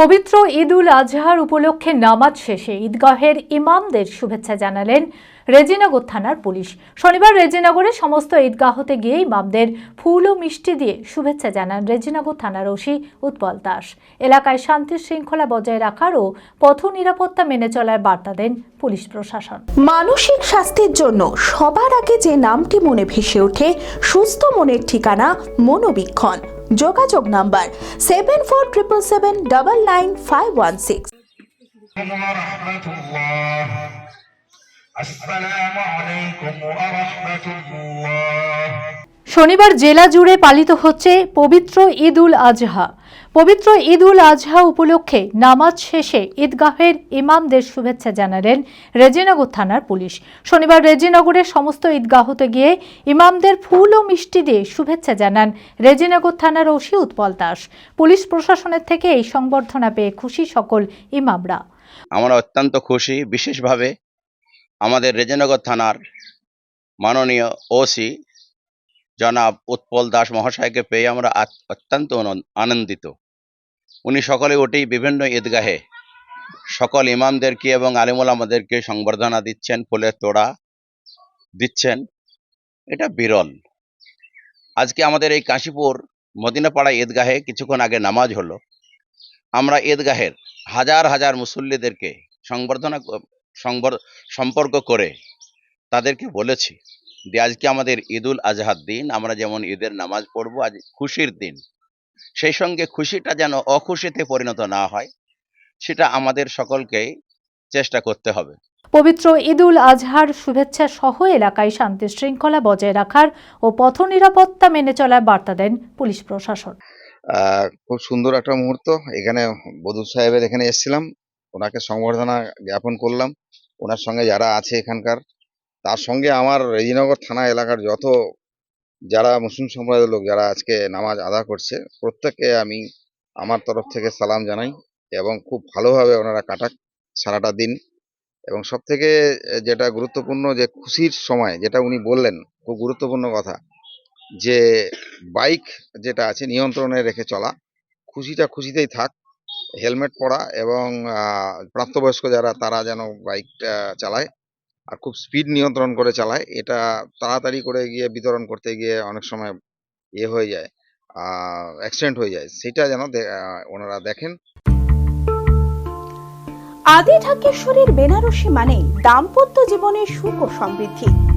পবিত্র ঈদ উল আজহার উপলক্ষে নামাজ শেষে ঈদগাহের ইমামদের শুভেচ্ছা জানালেন রেজিনগর থানার পুলিশ। শনিবার রেজিনগরে সমস্ত ঈদগাহতে গিয়ে ইমামদের ফুল ও মিষ্টি দিয়ে শুভেচ্ছা জানান রেজিনগর থানার ওসি উৎপল দাস। এলাকায় শান্তি শৃঙ্খলা বজায় রাখার ও পথ নিরাপত্তা মেনে চলার বার্তা দেন পুলিশ প্রশাসন। মানসিক স্বাস্থ্যের জন্য সবার আগে যে নামটি মনে ভেসে ওঠে, সুস্থ মনের ঠিকানা মনোবীক্ষণ। যোগাযোগ number seven four triple seven double nine five one six ورحمة الله السلام عليكم ورحمة الله শনিবার জেলা জুড়ে পালিত হচ্ছে পবিত্র ঈদ উল আজহা। পবিত্র ঈদ উল আজহা উপলক্ষে নামাজ শেষে ঈদগাহের ইমামদের শুভেচ্ছা জানালেন রেজিনগর থানার পুলিশ। শনিবার রেজিনগরের সমস্ত ঈদগাহতে গিয়ে ইমামদের ফুল ও মিষ্টি দিয়ে শুভেচ্ছা জানান রেজিনগর থানার ওসি উৎপল দাস। পুলিশ প্রশাসনের থেকে এই সংবর্ধনা পেয়ে খুশি সকল ইমামরা। আমরা অত্যন্ত খুশি, বিশেষভাবে আমাদের রেজনগর থানার মাননীয় ওসি জনাব উৎপল দাস মহাশয়কে পেয়ে আমরা অত্যন্ত আনন্দিত। উনি সকলে উঠেই বিভিন্ন ঈদগাহে সকল ইমামদেরকে এবং আলিমুল আমাদেরকে সংবর্ধনা দিচ্ছেন, ফুলের তোড়া দিচ্ছেন। এটা বিরল। আজকে আমাদের এই কাশীপুর মদিনাপাড়া ঈদগাহে কিছুক্ষণ আগে নামাজ হলো। আমরা ঈদগাহের হাজার হাজার মুসল্লিদেরকে সংবর্ধনা সম্পর্ক করে তাদেরকে বলেছি যে আজকে আমাদের ঈদুল আজহার দিন আমরা যেমন ঈদের নামাজ পড়ব আজ খুশির দিন। সেই সঙ্গে খুশিটা যেন অখুশিতে পরিণত না হয় সেটা আমাদের সকলকেই চেষ্টা করতে হবে। পবিত্র ঈদ উল আজহার শুভেচ্ছা সহ এলাকায় শান্তি শৃঙ্খলা বজায় রাখার ও পথ নিরাপত্তা মেনে চলার বার্তা দেন পুলিশ প্রশাসন। আহ, খুব সুন্দর একটা মুহূর্ত। এখানে বধু সাহেবের এখানে এসেছিলাম। ওনাকে সংবর্ধনা জ্ঞাপন করলাম। ওনার সঙ্গে যারা আছে এখানকার তার সঙ্গে আমার রেজিনগর থানা এলাকার যত যারা মুসলিম সম্প্রদায়ের লোক যারা আজকে নামাজ আদা করছে, প্রত্যেককে আমি আমার তরফ থেকে সালাম জানাই এবং খুব ভালোভাবে ওনারা কাটাক সারাটা দিন। এবং সব থেকে যেটা গুরুত্বপূর্ণ যে খুশির সময়, যেটা উনি বললেন, খুব গুরুত্বপূর্ণ কথা, যে বাইক যেটা আছে নিয়ন্ত্রণে রেখে চলা, খুশিটা খুশিতেই থাক, হেলমেট পরা এবং প্রাপ্তবয়স্ক যারা, তারা যেন বাইকটা চালায়। আর খুব স্পিড নিয়ন্ত্রণ করে চালায়, এটা তাড়াতাড়ি করে গিয়ে বিতরণ করতে গিয়ে অনেক সময় ইয়ে হয়ে যায় অ্যাক্সিডেন্ট হয়ে যায়, সেটা যেন ওনারা দেখেন। আদি ঢাকেশ্বরীর বেনারসি মানে দাম্পত্য জীবনের সুখ ও সমৃদ্ধি।